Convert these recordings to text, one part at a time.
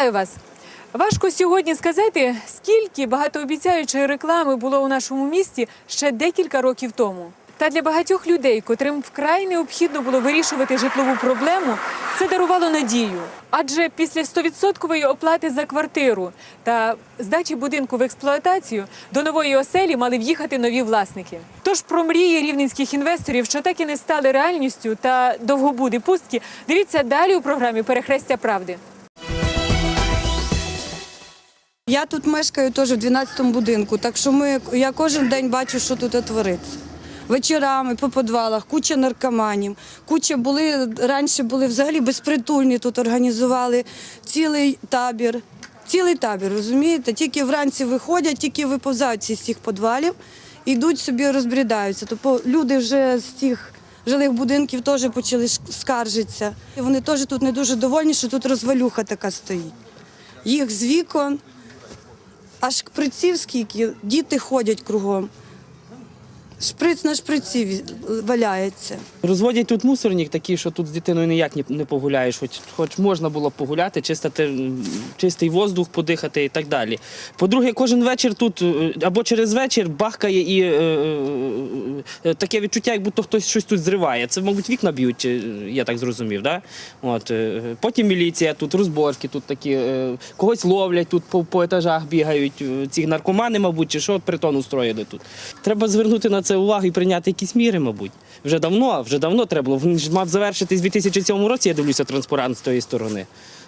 Вітаю вас! Важко сьогодні сказати, скільки багатообіцяючої реклами було у нашому місті ще декілька років тому. Та для багатьох людей, котрим вкрай необхідно було вирішувати житлову проблему, це дарувало надію. Адже після 100% оплати за квартиру та здачі будинку в експлуатацію до нової оселі мали в'їхати нові власники. Тож про мрії рівненських інвесторів, що так і не стали реальністю, та довгобуди пустки, дивіться далі у програмі Перехрестя правди. Я тут мешкаю теж в 12-му будинку, так що ми, я кожен день бачу, що тут твориться. Вечорами по підвалах, куча наркоманів, куча були, раніше були взагалі безпритульні, тут організували цілий табір. Цілий табір, розумієте? Тільки вранці виходять, тільки виповзають з цих підвалів, йдуть собі розбрідаються. Тобто люди вже з тих жилих будинків теж почали скаржитися. І вони теж тут не дуже довольні, що тут розвалюха така стоїть. Їх з вікон аж шприців скільки, діти ходять кругом. Шприц на шприці валяється. Розводять тут мусорник такий, що тут з дитиною ніяк не- погуляєш, хоч, хоч можна було погуляти, чистити, чистий воздух подихати і так далі. По-друге, кожен вечір тут е, або через вечір бахкає і е, е, таке відчуття, як будто хтось щось тут зриває. Це, мабуть, вікна б'ють, е, я так зрозумів. Да? От, е, потім міліція, тут розборки, тут такі, е, когось ловлять, тут по, по етажах бігають. е, Ці наркомани, мабуть, чи що притон устроїли тут. Треба звернути на це увагу і прийняти якісь міри, мабуть. Вже давно, вже давно треба було. Він мав завершитись у 2007 році, я дивлюся, транспарант з тої сторони.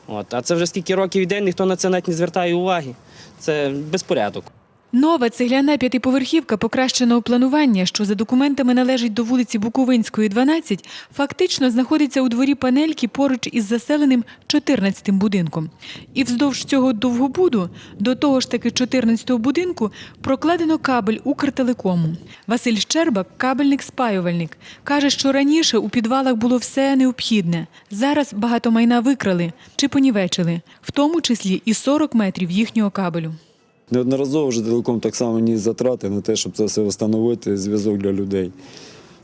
От. А це вже скільки років йде, ніхто на це навіть не звертає уваги. Це безпорядок. Нова цегляна п'ятиповерхівка покращеного планування, що за документами належить до вулиці Буковинської, 12, фактично знаходиться у дворі панельки поруч із заселеним 14-тим будинком. І вздовж цього довгобуду до того ж таки 14-го будинку прокладено кабель Укртелекому. Василь Щербак, кабельник-спаювальник, каже, що раніше у підвалах було все необхідне. Зараз багато майна викрали чи понівечили, в тому числі і 40 метрів їхнього кабелю. Неодноразово вже телеком так само ніс затрати на те, щоб це все встановити, зв'язок для людей.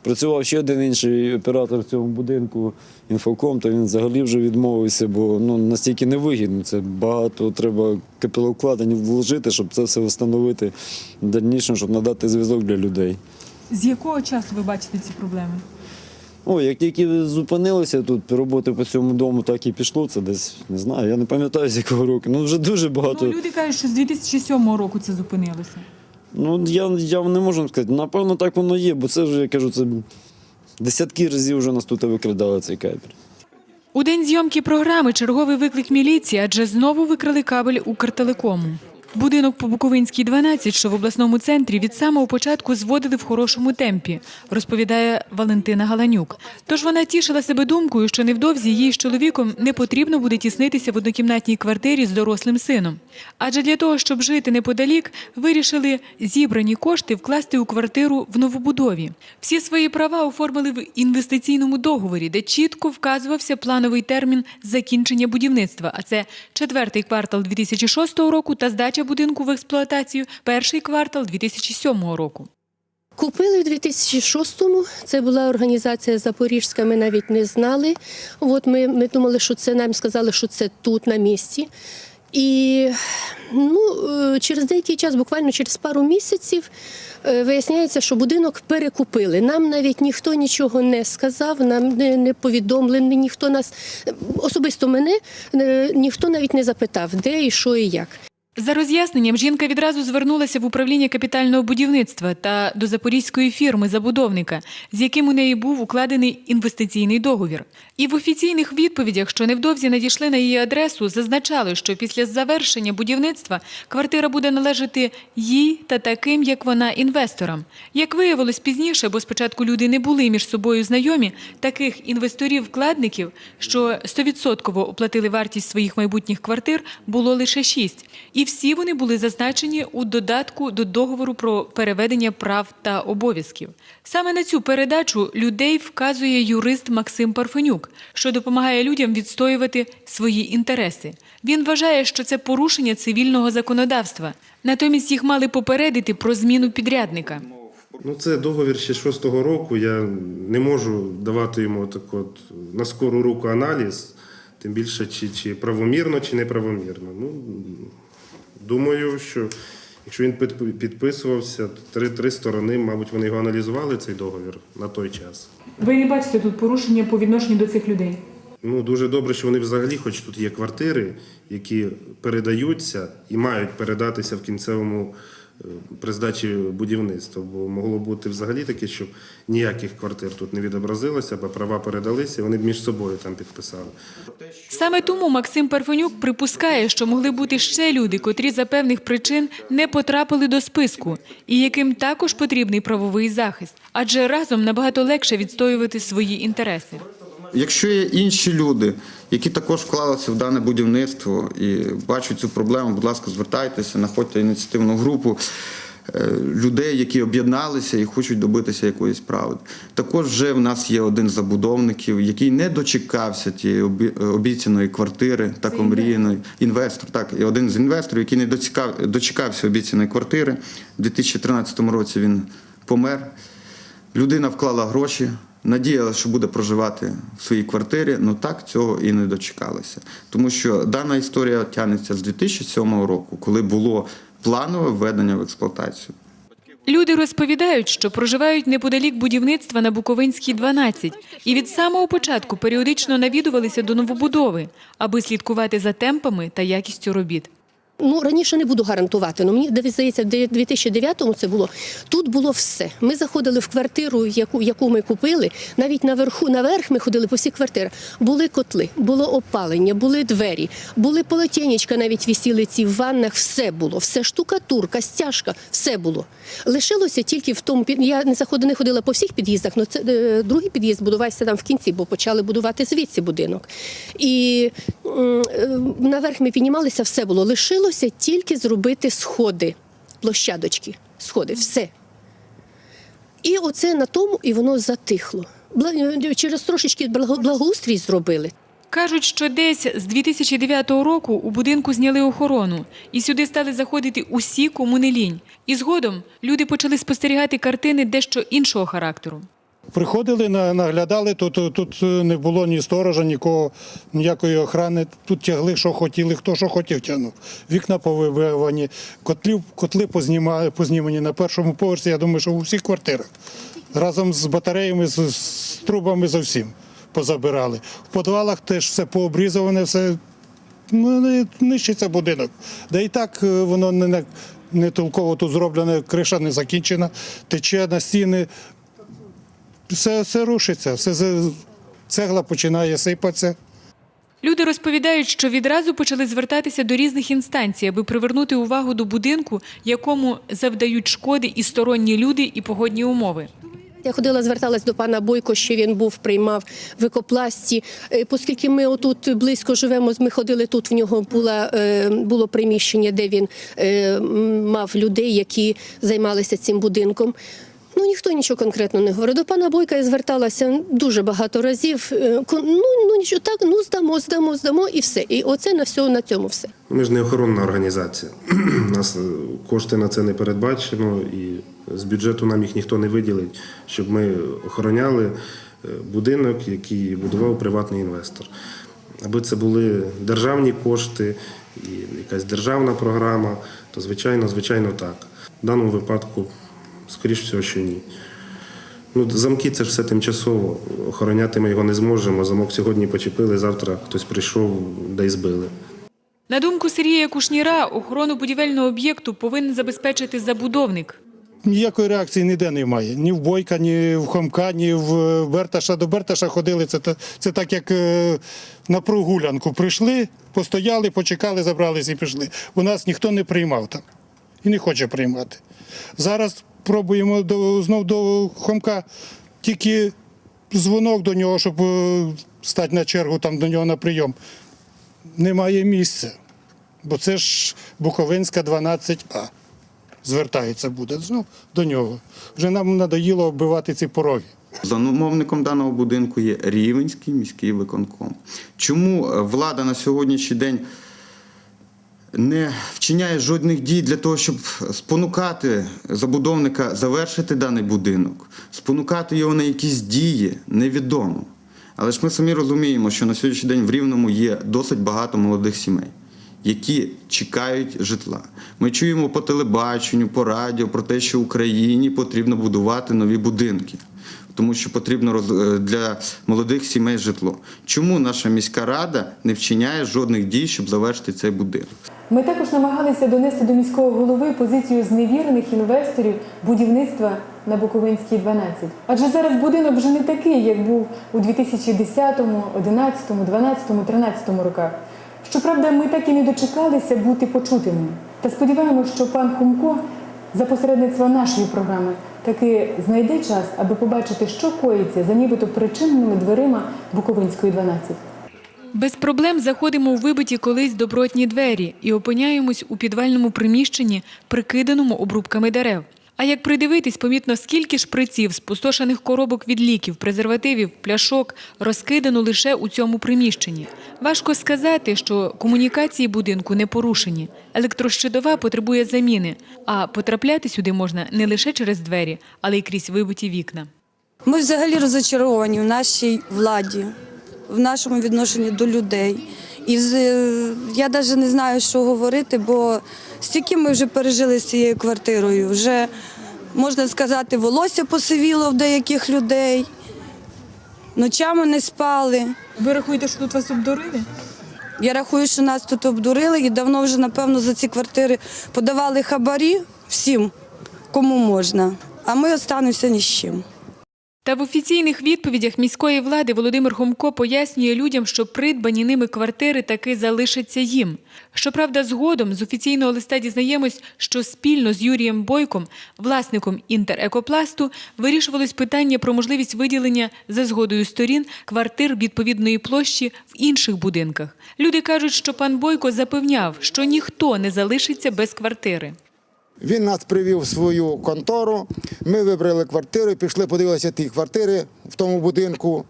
Працював ще один інший оператор в цьому будинку, інфоком, то він взагалі вже відмовився, бо ну, настільки невигідно. Це багато треба капіталовкладень вложити, щоб це все встановити дальніше, щоб надати зв'язок для людей. З якого часу ви бачите ці проблеми? О, як тільки зупинилися тут роботи по цьому дому, так і пішло. Це десь не знаю. Я не пам'ятаю з якого року. Ну вже дуже багато. Ну, люди кажуть, що з 2007 року це зупинилося. Ну, я, я не можу сказати. Напевно, так воно є, бо це вже, я кажу, це десятки разів вже нас тут викрадали цей кабель. У день зйомки програми черговий виклик міліції, адже знову викрали кабель Укртелекому. Будинок по Буковинській 12, що в обласному центрі, від самого початку зводили в хорошому темпі, розповідає Валентина Галанюк. Тож вона тішила себе думкою, що невдовзі їй з чоловіком не потрібно буде тіснитися в однокімнатній квартирі з дорослим сином. Адже для того, щоб жити неподалік, вирішили зібрані кошти вкласти у квартиру в новобудові. Всі свої права оформили в інвестиційному договорі, де чітко вказувався плановий термін закінчення будівництва. А це четвертий квартал 2006 року та здача будинку в експлуатацію перший квартал 2007 року. Купили в 2006-му. Це була організація Запорізька, ми навіть не знали. От ми, ми думали, що це нам сказали, що це тут на місці. І ну, е, через деякий час, буквально через пару місяців, е, виясняється, що будинок перекупили. Нам навіть ніхто нічого не сказав, нам не, не повідомлений, ніхто нас особисто мене е, ніхто навіть не запитав, де і що і як. За роз'ясненням жінка відразу звернулася в управління капітального будівництва та до запорізької фірми забудовника, з яким у неї був укладений інвестиційний договір. І в офіційних відповідях, що невдовзі надійшли на її адресу, зазначали, що після завершення будівництва квартира буде належати їй та таким, як вона, інвесторам. Як виявилось пізніше, бо спочатку люди не були між собою знайомі, таких інвесторів-вкладників, що 100% оплатили вартість своїх майбутніх квартир, було лише шість. І всі вони були зазначені у додатку до договору про переведення прав та обов'язків. Саме на цю передачу людей вказує юрист Максим Парфенюк, що допомагає людям відстоювати свої інтереси. Він вважає, що це порушення цивільного законодавства. Натомість їх мали попередити про зміну підрядника. Ну, це договір ще шостого року. Я не можу давати йому так от на скору руку аналіз. Тим більше, чи, чи правомірно, чи неправомірно. Ну, думаю, що якщо він підпи- підписувався, три, три сторони, мабуть, вони його аналізували, цей договір на той час. Ви не бачите тут порушення по відношенню до цих людей? Ну, дуже добре, що вони взагалі, хоч тут є квартири, які передаються і мають передатися в кінцевому при здачі будівництва. Бо могло бути взагалі таке, щоб ніяких квартир тут не відобразилося, бо права передалися, вони б між собою там підписали. Саме тому Максим Парфенюк припускає, що могли бути ще люди, котрі за певних причин не потрапили до списку, і яким також потрібний правовий захист, адже разом набагато легше відстоювати свої інтереси. Якщо є інші люди, які також вклалися в дане будівництво і бачать цю проблему, будь ласка, звертайтеся, знаходьте ініціативну групу е, людей, які об'єдналися і хочуть добитися якоїсь правди. Також вже в нас є один з забудовників, який не дочекався тієї обіцяної квартири, так омріяної. Інвестор, так, і один з інвесторів, який не дочекався обіцяної квартири. У 2013 році він помер. Людина вклала гроші, надіялася, що буде проживати в своїй квартирі, але так цього і не дочекалися. Тому що дана історія тягнеться з 2007 року, коли було планове введення в експлуатацію. Люди розповідають, що проживають неподалік будівництва на Буковинській 12 і від самого початку періодично навідувалися до новобудови, аби слідкувати за темпами та якістю робіт. Ну, раніше не буду гарантувати, але мені здається, в 2009-му це було. Тут було все. Ми заходили в квартиру, яку, яку ми купили. Навіть наверху, наверх ми ходили по всіх квартирах. Були котли, було опалення, були двері, були полотенечка, навіть вісіли ці в ваннах. Все було, все штукатурка, стяжка, все було. Лишилося тільки в тому. Я не заходила, не ходила по всіх під'їздах, але це е, другий під'їзд будувався там в кінці, бо почали будувати звідси будинок. І е, наверх ми піднімалися, все було. Лишилося тільки зробити сходи, площадочки, сходи, все. І оце на тому, і воно затихло. Через трошечки благоустрій зробили. Кажуть, що десь з 2009 року у будинку зняли охорону, і сюди стали заходити усі, кому не лінь. І згодом люди почали спостерігати картини дещо іншого характеру. Приходили, наглядали, тут, тут не було ні сторожа, нікого, ніякої охорони. Тут тягли, що хотіли, хто що хотів тягнув. Вікна повибивані, котлів, котли позніма, познімані на першому поверсі, я думаю, що у всіх квартирах. Разом з батареями, з, з трубами за всім позабирали. В підвалах теж все пообрізуване, все ну, нищиться будинок. Да і так е, воно не, не, толково тут зроблене, криша не закінчена, тече на стіни все, все рушиться, все з- цегла починає сипатися. Люди розповідають, що відразу почали звертатися до різних інстанцій, аби привернути увагу до будинку, якому завдають шкоди і сторонні люди, і погодні умови. Я ходила, зверталась до пана Бойко, що він був, приймав в екопласті. Е, Оскільки ми отут близько живемо, ми ходили тут. В нього була, е, було приміщення, де він е, мав людей, які займалися цим будинком. Ну ніхто нічого конкретно не говорив. До пана Бойка я зверталася дуже багато разів. Е, Ну, ну нічого так, ну здамо, здамо, здамо і все. І оце на всьому на цьому все. Ми ж не охоронна організація. У нас е, кошти на це не передбачено, і з бюджету нам їх ніхто не виділить, щоб ми охороняли е, будинок, який будував приватний інвестор. Аби це були державні кошти і якась державна програма, то звичайно, звичайно, так. В даному випадку, скоріш всього, що ні. Ну, замки це ж все тимчасово. Охороняти ми його не зможемо. Замок сьогодні почепили, завтра хтось прийшов, де й збили. На думку Сергія Кушніра, охорону будівельного об'єкту повинен забезпечити забудовник. Ніякої реакції ніде немає. Ні в Бойка, ні в Хомка, ні в Берташа. До Берташа ходили. Це, це так, як е, на прогулянку. Прийшли, постояли, почекали, забрались і пішли. У нас ніхто не приймав там і не хоче приймати. Зараз пробуємо до, знов до Хомка тільки дзвонок до нього, щоб е, стати на чергу там до нього на прийом. Немає місця. Бо це ж Буковинська 12А. Звертається буде знов до нього. Вже нам надоїло оббивати ці пороги. Замовником даного будинку є Рівенський міський виконком. Чому е, влада на сьогоднішній день не вчиняє жодних дій для того, щоб спонукати забудовника завершити даний будинок, спонукати його на якісь дії, невідомо. Але ж ми самі розуміємо, що на сьогоднішній день в Рівному є досить багато молодих сімей, які чекають житла. Ми чуємо по телебаченню, по радіо про те, що Україні потрібно будувати нові будинки. Тому що потрібно роз- е, для молодих сімей житло. Чому наша міська рада не вчиняє жодних дій, щоб завершити цей будинок? Ми також намагалися донести до міського голови позицію зневірених інвесторів будівництва на Буковинській 12. Адже зараз будинок вже не такий, як був у 2010, 11, 12, 13 роках. Щоправда, ми так і не дочекалися бути почутими. Та сподіваємося, що пан Хумко за посередництва нашої програми таки знайде час, аби побачити, що коїться за нібито причиненими дверима Буковинської 12. Без проблем заходимо у вибиті колись добротні двері і опиняємось у підвальному приміщенні, прикиданому обрубками дерев. А як придивитись, помітно, скільки шприців, спустошених коробок від ліків, презервативів, пляшок розкидано лише у цьому приміщенні. Важко сказати, що комунікації будинку не порушені. Електрощитова потребує заміни, а потрапляти сюди можна не лише через двері, але й крізь вибиті вікна. Ми взагалі розочаровані в нашій владі, в нашому відношенні до людей. І я навіть не знаю, що говорити, бо стільки ми вже пережили з цією квартирою. Вже можна сказати, волосся посивіло в деяких людей, ночами не спали. Ви рахуєте, що тут вас обдурили? Я рахую, що нас тут обдурили і давно вже, напевно, за ці квартири подавали хабарі всім, кому можна. А ми останемося ні з чим. Та в офіційних відповідях міської влади Володимир Хомко пояснює людям, що придбані ними квартири таки залишаться їм. Щоправда, згодом з офіційного листа дізнаємось, що спільно з Юрієм Бойком, власником інтерекопласту, вирішувалось питання про можливість виділення за згодою сторін квартир відповідної площі в інших будинках. Люди кажуть, що пан Бойко запевняв, що ніхто не залишиться без квартири. Він нас привів в свою контору. Ми вибрали квартири, пішли, подивилися ті квартири в тому будинку.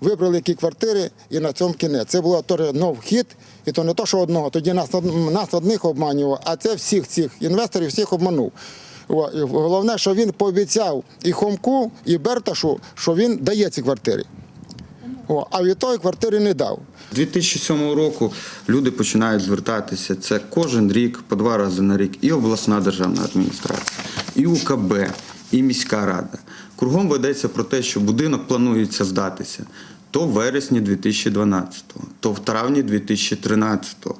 Вибрали які квартири і на цьому кінець. Це було теж нов вхід, і то не то, що одного. Тоді нас, нас одних обманював, а це всіх цих інвесторів всіх обманув. Головне, що він пообіцяв і Хомку, і Берташу, що він дає ці квартири. О, а від тої квартири не дав. 2007 року люди починають звертатися. Це кожен рік, по два рази на рік, і обласна державна адміністрація, і УКБ, і міська рада. Кругом ведеться про те, що будинок планується здатися то в вересні 2012-го, то в травні 2013-го.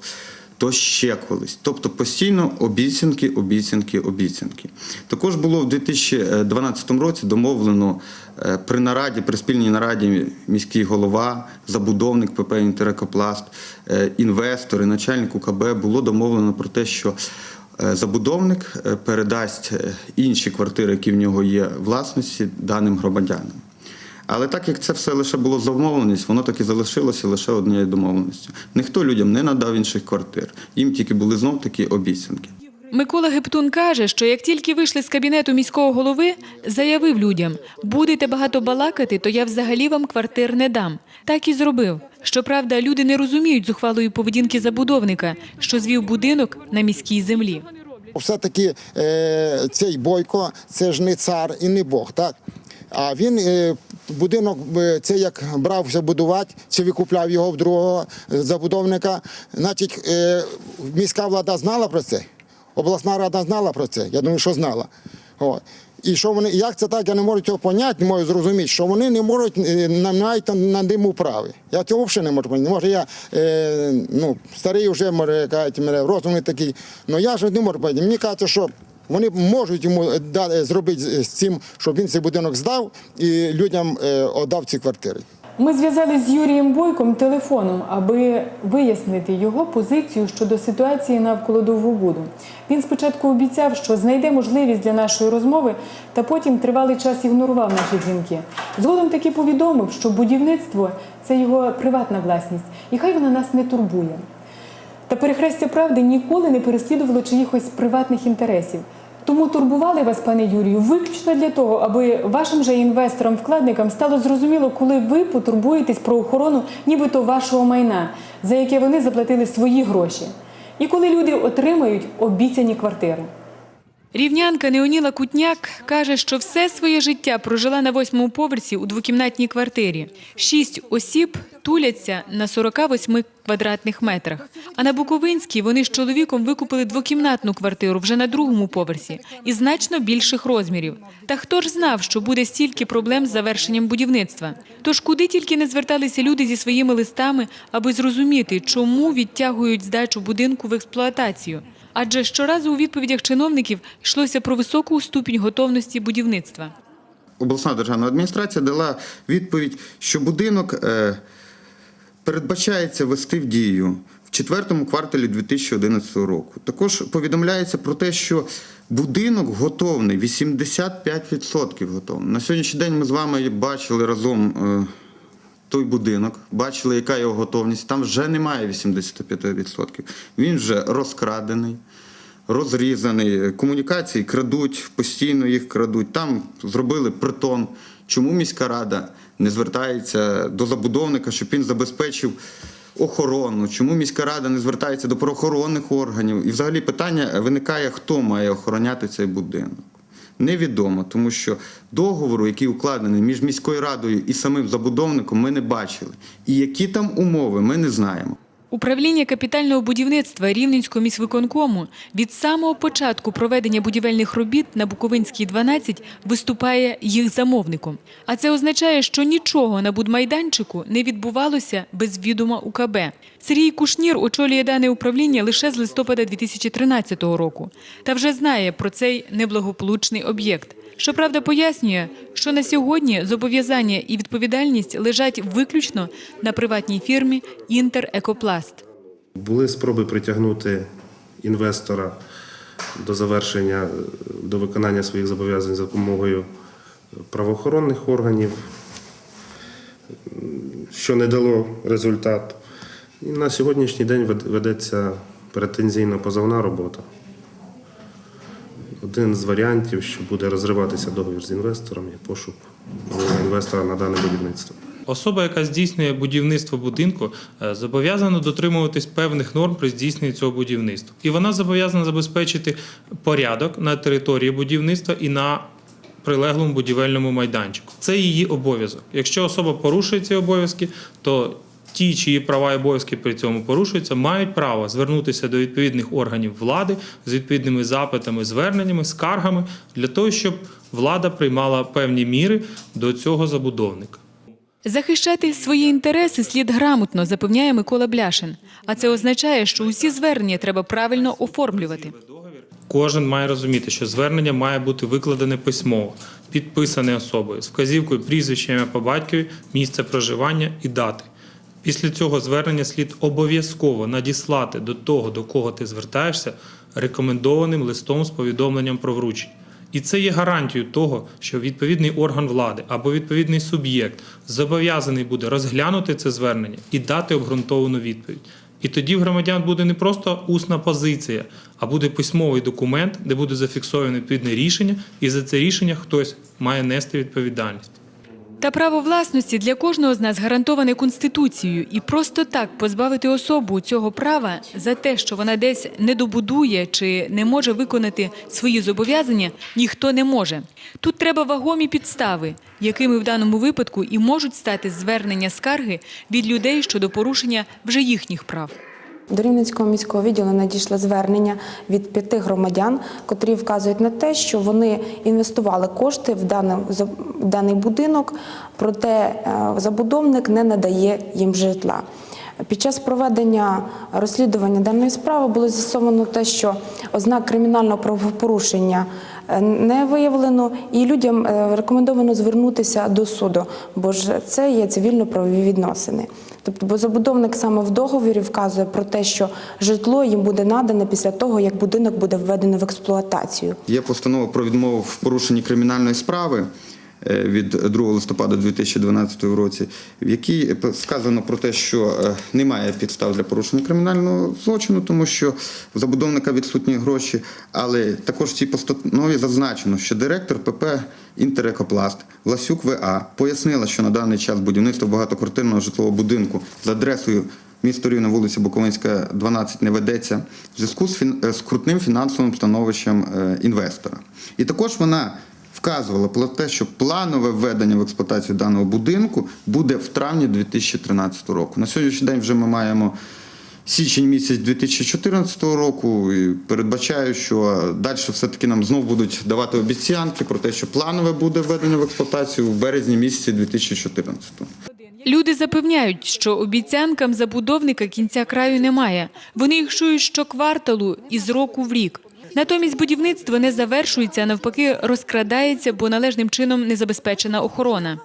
То ще колись. Тобто постійно обіцянки, обіцянки, обіцянки. Також було в 2012 році домовлено е, при нараді, при спільній нараді міський голова, забудовник ПП «Інтерекопласт», е, інвестори, начальник УКБ було домовлено про те, що е, забудовник передасть інші квартири, які в нього є власності, даним громадянам. Але так як це все лише було замовленість, воно так і залишилося лише однією домовленістю. Ніхто людям не надав інших квартир. Їм тільки були знов такі обіцянки. Микола Гептун каже, що як тільки вийшли з кабінету міського голови, заявив людям: будете багато балакати, то я взагалі вам квартир не дам. Так і зробив. Щоправда, люди не розуміють зухвалої поведінки забудовника, що звів будинок на міській землі. Все-таки е, цей Бойко це ж не цар і не Бог, так? А він е, будинок це як брався будувати, чи викупляв його в другого е, забудовника. Значить, е, міська влада знала про це, обласна рада знала про це. Я думаю, що знала. О. І що вони, як це так, я не можу цього поняти, не можу зрозуміти, що вони не можуть е, на- ним управи. Я цього взагалі не можу поняти. Може, я е, ну, старий вже, може, кажуть, мене розум не такий. але я ж не можу поняти. Мені кажеться, що вони можуть йому да- зробити з цим, щоб він цей будинок здав і людям е, віддав ці квартири. Ми зв'язали з Юрієм Бойком телефоном, аби вияснити його позицію щодо ситуації навколо Довгобуду. Він спочатку обіцяв, що знайде можливість для нашої розмови, та потім тривалий час ігнорував наші дзвінки. Згодом таки повідомив, що будівництво це його приватна власність, і хай вона нас не турбує. Та перехрестя правди ніколи не переслідувало чиїхось приватних інтересів. Тому турбували вас, пане Юрію, виключно для того, аби вашим же інвесторам-вкладникам стало зрозуміло, коли ви потурбуєтесь про охорону нібито вашого майна, за яке вони заплатили свої гроші, і коли люди отримають обіцяні квартири. Рівнянка Неоніла Кутняк каже, що все своє життя прожила на восьмому поверсі у двокімнатній квартирі. Шість осіб туляться на 48 квадратних метрах. А на Буковинській вони з чоловіком викупили двокімнатну квартиру вже на другому поверсі і значно більших розмірів. Та хто ж знав, що буде стільки проблем з завершенням будівництва? Тож куди тільки не зверталися люди зі своїми листами, аби зрозуміти, чому відтягують здачу будинку в експлуатацію. Адже щоразу у відповідях чиновників йшлося про високу ступінь готовності будівництва. обласна державна адміністрація дала відповідь, що будинок е, передбачається ввести в дію в четвертому кварталі 2011 року. Також повідомляється про те, що будинок готовий, 85% готовий. На сьогоднішній день ми з вами бачили разом. е, той будинок, бачили, яка його готовність. Там вже немає 85%. Він вже розкрадений, розрізаний. Комунікації крадуть, постійно їх крадуть. Там зробили притон. Чому міська рада не звертається до забудовника, щоб він забезпечив охорону? Чому міська рада не звертається до правоохоронних органів? І взагалі питання виникає, хто має охороняти цей будинок. Невідомо, тому що договору, який укладений між міською радою і самим забудовником, ми не бачили. І які там умови, ми не знаємо. Управління капітального будівництва Рівненського міськвиконкому від самого початку проведення будівельних робіт на Буковинській 12 виступає їх замовником. А це означає, що нічого на будмайданчику не відбувалося без відома УКБ. Сергій Кушнір очолює дане управління лише з листопада 2013 року та вже знає про цей неблагополучний об'єкт. Щоправда, пояснює, що на сьогодні зобов'язання і відповідальність лежать виключно на приватній фірмі «Інтерекопласт». Були спроби притягнути інвестора до завершення, до виконання своїх зобов'язань за допомогою правоохоронних органів, що не дало результат. І на сьогоднішній день вед- ведеться претензійно-позовна робота. Один з варіантів, що буде розриватися договір з інвестором, є пошук інвестора на дане будівництво. Особа, яка здійснює будівництво будинку, е, зобов'язана дотримуватись певних норм при здійсненні цього будівництва. І вона зобов'язана забезпечити порядок на території будівництва і на прилеглому будівельному майданчику. Це її обов'язок. Якщо особа порушує ці обов'язки, то ті, чиї права і обов'язки при цьому порушуються, мають право звернутися до відповідних органів влади з відповідними запитами, зверненнями, скаргами для того, щоб влада приймала певні міри до цього забудовника. Захищати свої інтереси слід грамотно, запевняє Микола Бляшин. А це означає, що усі звернення треба правильно оформлювати. Кожен має розуміти, що звернення має бути викладене письмово, підписане особою з вказівкою прізвища ім'я по батькові, місце проживання і дати. Після цього звернення слід обов'язково надіслати до того, до кого ти звертаєшся, рекомендованим листом з повідомленням про вручення. І це є гарантією того, що відповідний орган влади або відповідний суб'єкт зобов'язаний буде розглянути це звернення і дати обґрунтовану відповідь. І тоді в громадян буде не просто усна позиція, а буде письмовий документ, де буде зафіксоване відповідне рішення, і за це рішення хтось має нести відповідальність. Та право власності для кожного з нас гарантоване Конституцією. І просто так позбавити особу цього права за те, що вона десь не добудує чи не може виконати свої зобов'язання, ніхто не може. Тут треба вагомі підстави, якими в даному випадку і можуть стати звернення скарги від людей щодо порушення вже їхніх прав. До Рівненського міського відділу надійшло звернення від п'яти громадян, котрі вказують на те, що вони інвестували кошти в даний, в даний будинок, проте е, забудовник не надає їм житла. Під час проведення розслідування даної справи було з'ясовано те, що ознак кримінального правопорушення е, не виявлено, і людям е, рекомендовано звернутися до суду, бо ж це є цивільно-правові відносини. Тобто, бо забудовник саме в договорі вказує про те, що житло їм буде надане після того, як будинок буде введено в експлуатацію. Є постанова про відмову в порушенні кримінальної справи від 2 листопада 2012 році, в якій сказано про те, що е, немає підстав для порушення кримінального злочину, тому що в забудовника відсутні гроші. Але також в цій постанові зазначено, що директор ПП Інтерекопласт Власюк ВА пояснила, що на даний час будівництво багатоквартирного житлового будинку за адресою Місто Рівне, вулиця Буковинська, 12 не ведеться в зв'язку з, е, з крутним фінансовим становищем е, інвестора. І також вона вказувала про те, що планове введення в експлуатацію даного будинку буде в травні 2013 року. На сьогоднішній день вже ми маємо січень місяць 2014 року. І передбачаю, що далі все-таки нам знову будуть давати обіцянки про те, що планове буде введення в експлуатацію в березні місяці 2014 року. Люди запевняють, що обіцянкам забудовника кінця краю немає. Вони їх чують щокварталу і з року в рік. Натомість будівництво не завершується, а навпаки, розкрадається, бо належним чином не забезпечена охорона.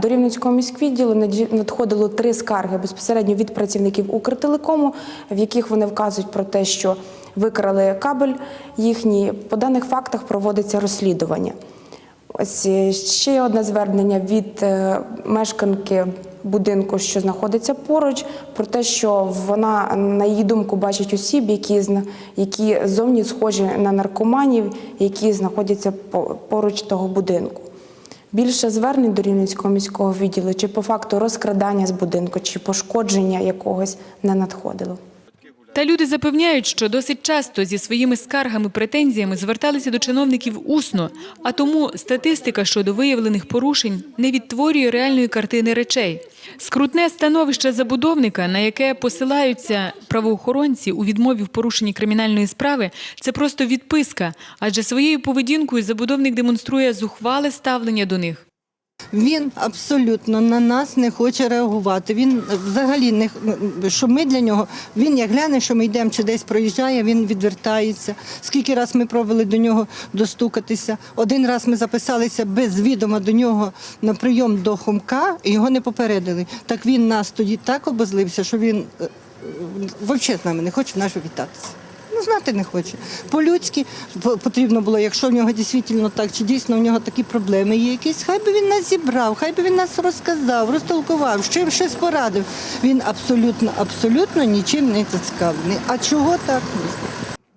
До Рівненського міськвідділу надходило три скарги безпосередньо від працівників Укртелекому, в яких вони вказують про те, що викрали кабель їхній. По даних фактах проводиться розслідування. Ось е, ще одне звернення від е, мешканки будинку, що знаходиться поруч, про те, що вона, на її думку, бачить осіб, які, які зовні схожі на наркоманів, які знаходяться по- поруч того будинку. Більше звернень до Рівненського міського відділу чи по факту розкрадання з будинку, чи пошкодження якогось не надходило. Та люди запевняють, що досить часто зі своїми скаргами, претензіями зверталися до чиновників усно, а тому статистика щодо виявлених порушень не відтворює реальної картини речей. Скрутне становище забудовника, на яке посилаються правоохоронці у відмові в порушенні кримінальної справи, це просто відписка, адже своєю поведінкою забудовник демонструє зухвале ставлення до них. Він абсолютно на нас не хоче реагувати. Він взагалі не що ми для нього. Він як гляне, що ми йдемо чи десь проїжджає, він відвертається. Скільки раз ми пробували до нього достукатися. Один раз ми записалися без відома до нього на прийом до хомка і його не попередили. Так він нас тоді так обозлився, що він е, взагалі з нами не хоче наш вітатися. Ну, знати не хоче. По-людськи потрібно було, якщо в нього дійсно так, чи дійсно в нього такі проблеми є якісь, хай би він нас зібрав, хай би він нас розказав, розтолкував, з чим щось порадив. Він абсолютно, абсолютно нічим не зацікавлений. А чого так?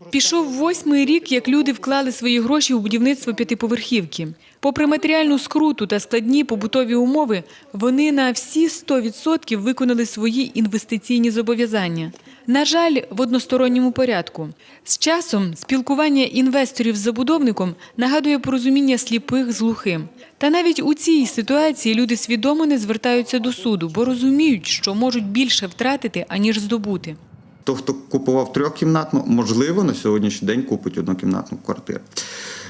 Пішов восьмий рік, як люди вклали свої гроші у будівництво п'ятиповерхівки. Попри матеріальну скруту та складні побутові умови, вони на всі 100% виконали свої інвестиційні зобов'язання. На жаль, в односторонньому порядку. З часом спілкування інвесторів з забудовником нагадує порозуміння сліпих з глухим. Та навіть у цій ситуації люди свідомо не звертаються до суду, бо розуміють, що можуть більше втратити, аніж здобути. Той, хто купував трьохкімнатну, можливо, на сьогоднішній день купить однокімнатну квартиру.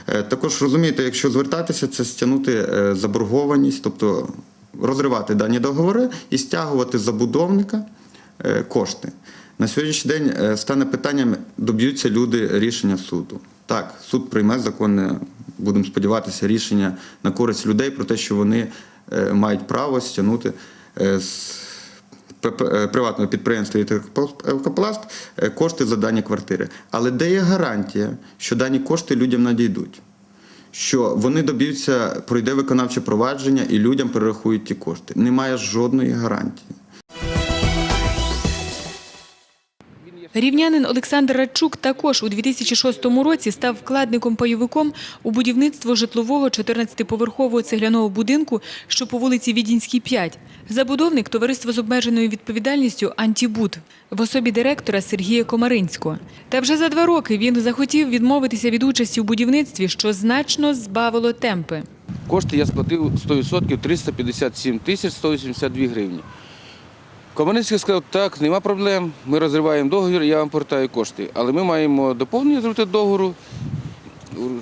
Е, Також розумієте, якщо звертатися, це стягнути е, заборгованість, тобто розривати дані договори і стягувати забудовника е, кошти. На сьогоднішній день е, стане питанням, доб'ються люди рішення суду. Так, суд прийме законне, будемо сподіватися, рішення на користь людей про те, що вони е, мають право стягнути е, з приватного підприємства «Екопласт» кошти за дані квартири. Але де є гарантія, що дані кошти людям надійдуть? Що вони доб'ються, пройде виконавче провадження і людям перерахують ті кошти. Немає жодної гарантії. Рівнянин Олександр Радчук також у 2006 році став вкладником-пайовиком у будівництво житлового 14-поверхового цегляного будинку, що по вулиці Відінській, 5. Забудовник – товариство з обмеженою відповідальністю «Антібуд» в особі директора Сергія Комаринського. Та вже за два роки він захотів відмовитися від участі у будівництві, що значно збавило темпи. Кошти я сплатив 100% 357 тисяч 182 гривні. Комарницький сказав, так, нема проблем, ми розриваємо договір, я вам повертаю кошти. Але ми маємо доповнення зробити договору,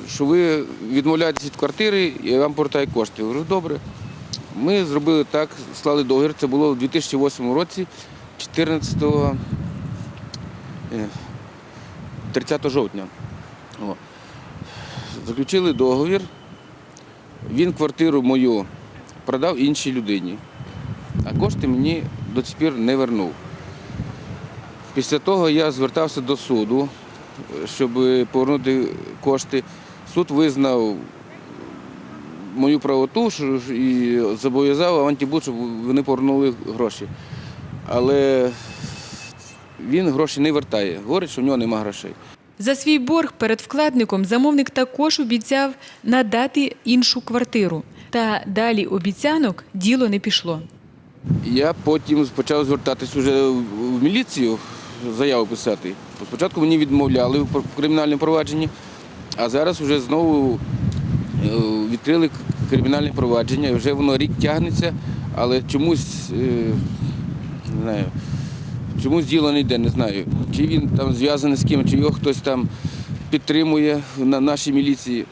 що ви відмовляєтесь від квартири, я вам повертаю кошти. Я говорю, добре. Ми зробили так, склали договір. Це було у 2008 році, 14 е, 30 жовтня. О. Заключили договір. Він квартиру мою продав іншій людині, а кошти мені до цих пір не вернув. Після того я звертався до суду, щоб повернути кошти. Суд визнав мою правоту і зобов'язав Авантібуд, щоб вони повернули гроші. Але він гроші не вертає. Говорить, що в нього немає грошей. За свій борг перед вкладником замовник також обіцяв надати іншу квартиру. Та далі обіцянок діло не пішло. Я потім почав звертатись уже в міліцію, заяву писати. Спочатку мені відмовляли в кримінальному провадженні, а зараз вже знову е, відкрили кримінальне провадження, вже воно рік тягнеться, але чомусь, е, не знаю, чомусь діло не йде, не знаю. Чи він там зв'язаний з ким, чи його хтось там підтримує на нашій міліції,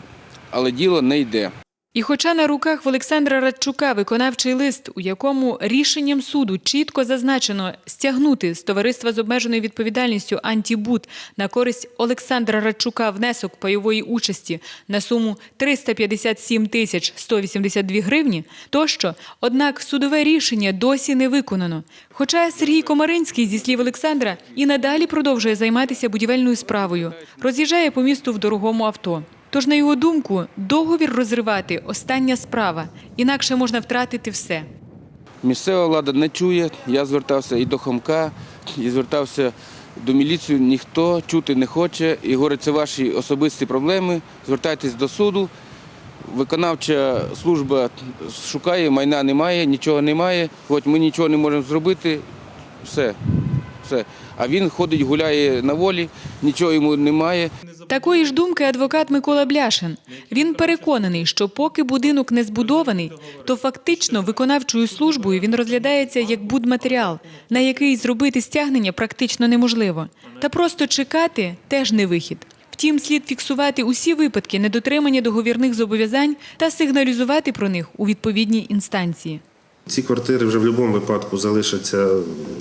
але діло не йде. І хоча на руках Олександра Радчука виконавчий лист, у якому рішенням суду чітко зазначено стягнути з товариства з обмеженою відповідальністю «Антібуд» на користь Олександра Радчука внесок пайової участі на суму 357 тисяч 182 гривні, тощо, однак судове рішення досі не виконано. Хоча Сергій Комаринський, зі слів Олександра, і надалі продовжує займатися будівельною справою, роз'їжджає по місту в дорогому авто. Тож, на його думку, договір розривати остання справа, інакше можна втратити все. Місцева влада не чує. Я звертався і до Хомка, і звертався до міліції. Ніхто чути не хоче. І говорить, це ваші особисті проблеми. Звертайтесь до суду. Виконавча служба шукає, майна немає, нічого немає. От ми нічого не можемо зробити. Все. Все. А він ходить, гуляє на волі, нічого йому немає. Такої ж думки адвокат Микола Бляшин. Він переконаний, що поки будинок не збудований, то фактично виконавчою службою він розглядається як будматеріал, на який зробити стягнення практично неможливо. Та просто чекати теж не вихід. Втім, слід фіксувати усі випадки недотримання договірних зобов'язань та сигналізувати про них у відповідній інстанції. Ці квартири вже в будь-якому випадку залишаться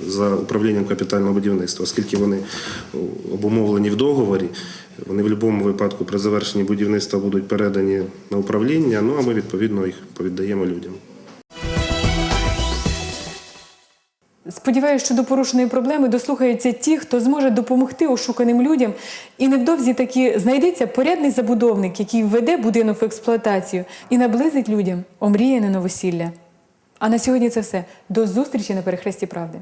за управлінням капітального будівництва, оскільки вони обумовлені в договорі. Вони в будь-якому випадку при завершенні будівництва будуть передані на управління, ну а ми відповідно їх повіддаємо людям. Сподіваюся, що до порушеної проблеми дослухаються ті, хто зможе допомогти ошуканим людям. І невдовзі таки знайдеться порядний забудовник, який введе будинок в експлуатацію і наблизить людям омріяне новосілля. А на сьогодні це все. До зустрічі на перехресті правди.